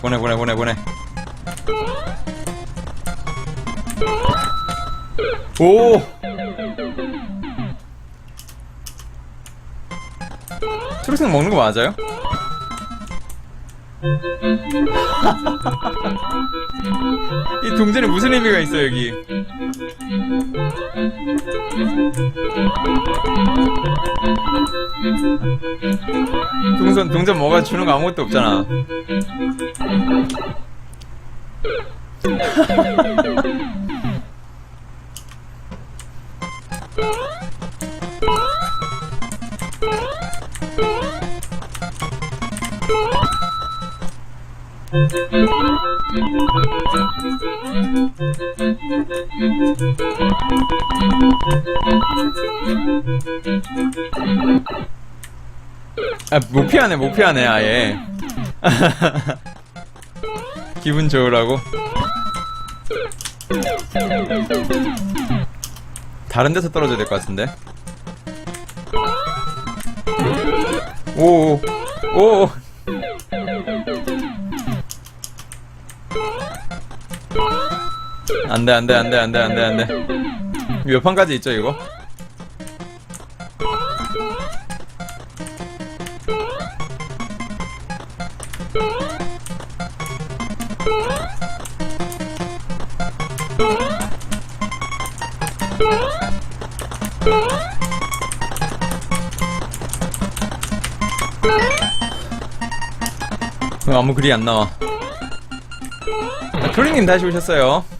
보내 보내 보내 보내 오 초록색 먹는 거 맞아요? 이 동전에 무슨 의미가 있어 여기? 동전 동전 뭐가 주는 거 아무것도 없잖아 아, 못 피하네, 못 피하네, 아예. 기분 좋으라고? 다른 데서 떨어져야 될 것 같은데? 오, 오, 오. 안 돼, 안 돼, 안 돼, 안 돼, 안 돼, 안 돼. 몇 판까지 있죠, 이거? 어, 아무 글이 안 나와. 아, 크루님 다시 오셨어요.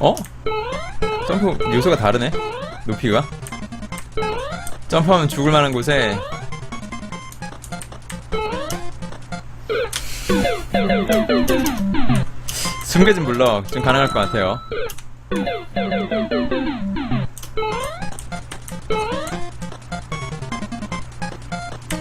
어? 점프 요소가 다르네? 높이가? 점프하면 죽을 만한 곳에 숨겨진 블럭 좀 가능할 것 같아요.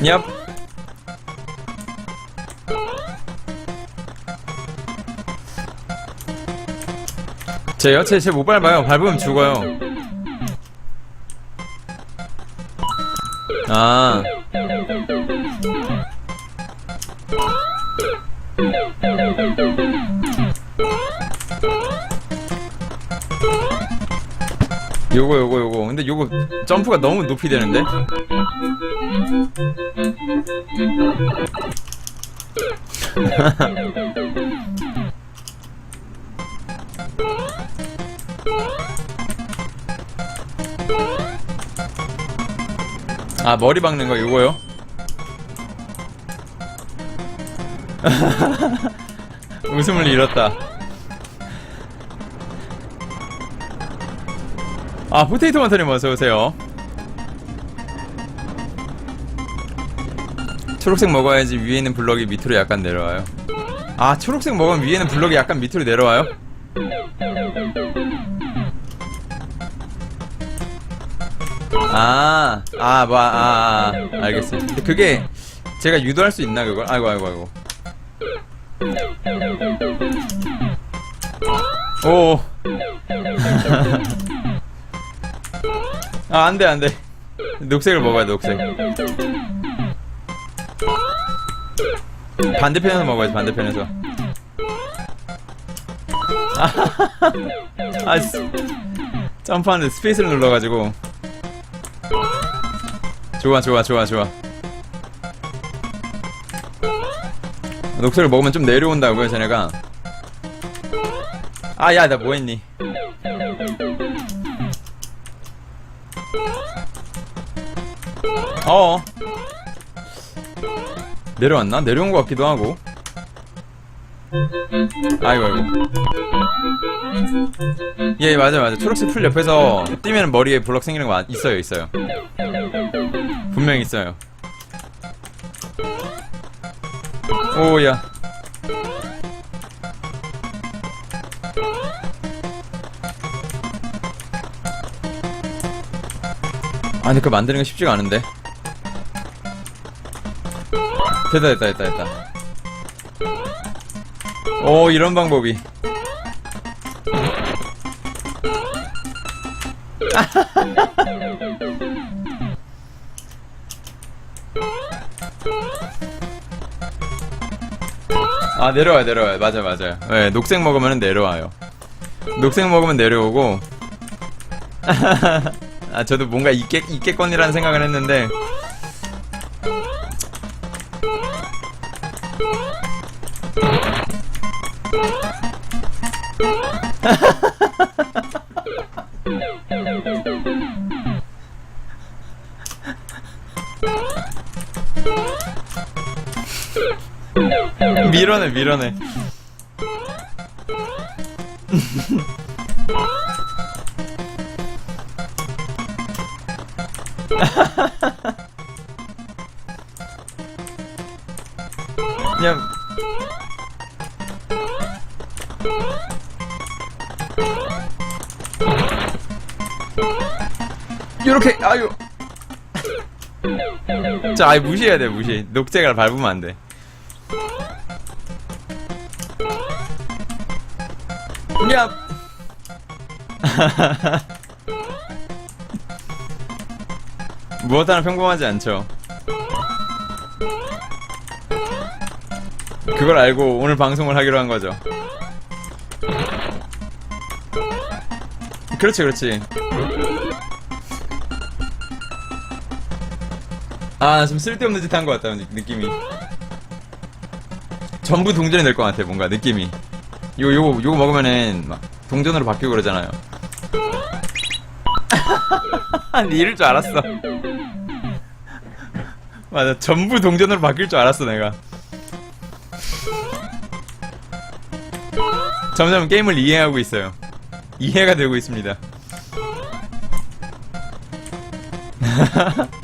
얍. 제 여체 제못 밟아요. 밟으면 죽어요. 아. 요거 요거 요거 근데 요거 점프가 너무 높이 되는데 아 머리 박는 거 요거요? 웃음을 잃었다 아 포테이토 원터님 어서오세요 초록색 먹어야지 위에 있는 블럭이 밑으로 약간 내려와요 아 초록색 먹으면 위에 있는 블럭이 약간 밑으로 내려와요? 아, 아, 뭐, 아, 아, 아. 근데 그게 제가 유도할 수 있나 그걸? 아이고, 아이고, 아이고. 오. 아, 안 돼, 안 돼. 녹색을 먹어야 돼, 녹색. 반대편에서 먹어야지, 반대편에서. 아, 스- 점프하는데 스페이스를 눌러가지고. 좋아, 좋아, 좋아, 좋아. 녹색을 먹으면 좀 내려온다고요, 쟤네가. 아, 야, 나 뭐 했니? 어. 내려왔나? 내려온 것 같기도 하고. 아이고, 아이고. 예, 맞아, 맞아. 초록색 풀 옆에서 뛰면 머리에 블럭 생기는 거 아- 있어요, 있어요. 분명히 있어요. 오야. 아, 근데 그거 만드는 거 쉽지가 않은데. 됐다, 됐다, 됐다, 됐다. 오 이런 방법이 아 내려와요 내려와요. 맞아 맞아요. 네, 녹색 먹으면 내려와요. 녹색 먹으면 내려오고. 아 저도 뭔가 있겠, 있겠거니라는 생각을 했는데 밀어내 밀어내 그냥 요렇게 아유. 자 아이 무시해야 돼 무시. 녹색을 밟으면 안돼 야 무엇 하나 평범하지 않죠. 그걸 알고 오늘 방송을 하기로 한 거죠. 그렇지 그렇지. 아 좀 쓸데없는 짓 한 것 같다 느- 느낌이. 전부 동전이 될 것 같아 뭔가 느낌이 요 요거 요거 먹으면은 막 동전으로 바뀌고 그러잖아요. 니 이럴 줄 알았어. 맞아 전부 동전으로 바뀔 줄 알았어 내가. 점점 게임을 이해하고 있어요. 이해가 되고 있습니다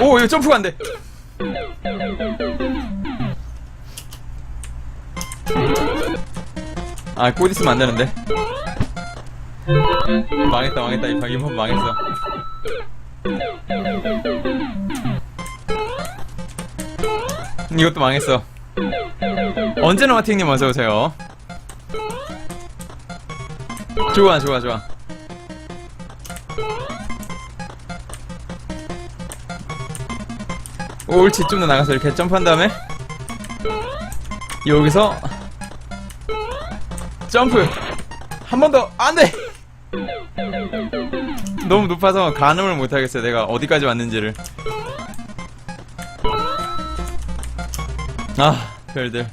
오 이거 점프가 안돼. 아꽃 있으면 안 되는데. 망했다 망했다. 이 방임은 망했어. 이것도 망했어. 언제나 마팅님 어서오세요 좋아 좋아 좋아 옳지 좀더 나가서 이렇게 점프한 다음에 여기서 점프. 한 번 더. 안돼! 너무 높아서 가늠을 못하겠어요 내가 어디까지 왔는지를. 아 별들.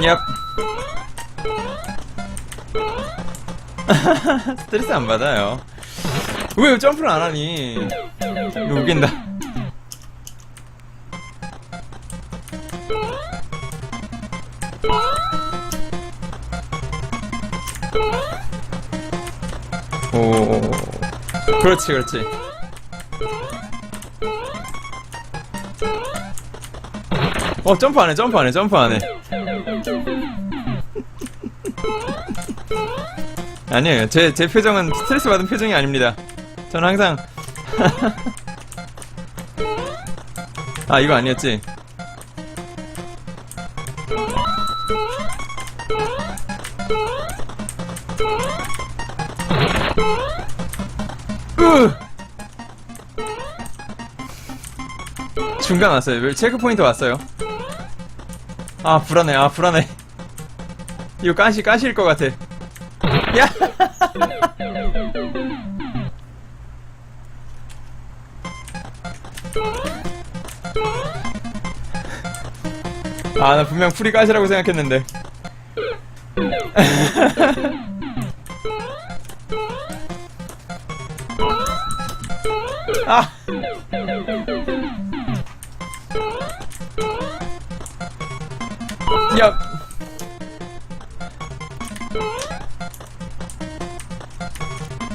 얍. 스트레스 안 받아요 왜 점프를 안 하니? 이거 웃긴다. 오. 그렇지 그렇지. 어 점프 안 해 점프 안 해 점프 안 해. 아니에요. 제, 제 표정은 스트레스 받은 표정이 아닙니다 저는 항상 아 이거 아니었지? 으! 중간 왔어요. 왜 체크 포인트 왔어요? 아 불안해. 아 불안해. 이거 가시 가시일 것 같아. 야 아 나 분명 풀이 가시라고 생각했는데 아! 야!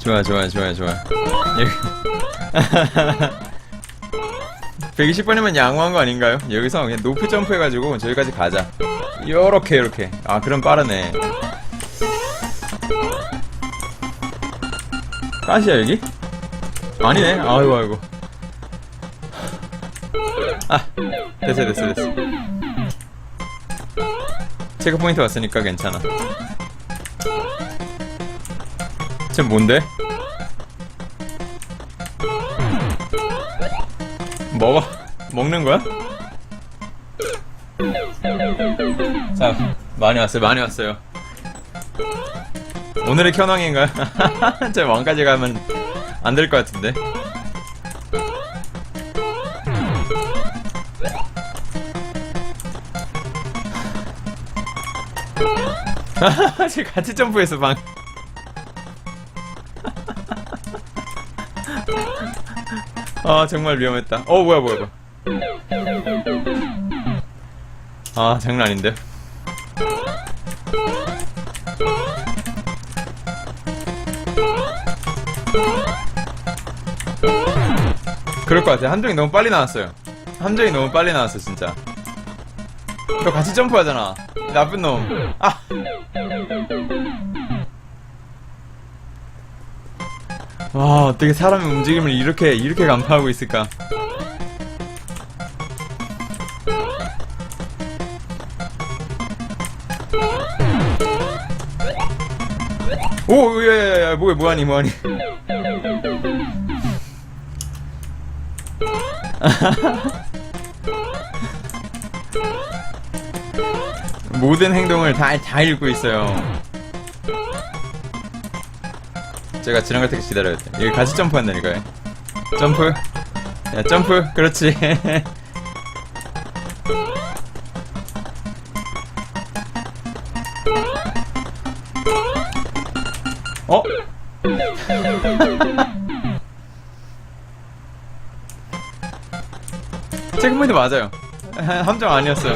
좋아, 좋아, 좋아, 좋아. 120번이면 양호한 거 아닌가요? 여기서 그냥 높이 점프 해가지고 저기까지 가자. 요렇게, 요렇게. 아, 그럼 빠르네. 가시야, 여기? 아니네. 아이고, 아이고. 아, 됐어, 됐어, 됐어. 체크 포인트 왔으니까 괜찮아. 쟤 뭔데? 먹어? 먹는 거야? 자, 많이 왔어요, 많이 왔어요. 오늘의 켜낭인가요? 저 왕까지 가면 안 될 것 같은데. 같이 점프했어, 방. 아, 정말 위험했다. 어, 뭐야, 뭐야, 뭐야. 아, 장난 아닌데. 그럴 것 같아. 함정이 너무 빨리 나왔어요. 함정이 너무 빨리 나왔어, 진짜. 너 같이 점프하잖아. 나쁜 놈. 아! 와, 어떻게 사람의 움직임을 이렇게, 이렇게 간파하고 있을까? 오, 야, 야, 야, 뭐야, 뭐하니, 뭐하니. 모든 행동을 다, 다 읽고 있어요. 제가 지나갈 때까지 기다려야 돼. 여기 같이 점프한다니까요. 점프. 야, 점프. 그렇지. 어? 체크포인트 맞아요. 함정 아니었어요.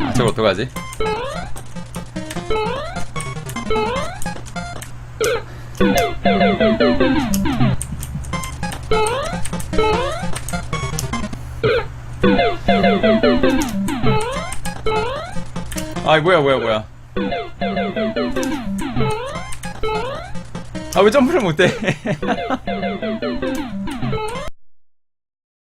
아, 저거 어떡하지? 뭐야 뭐야 뭐야. 아 왜 점프를 못해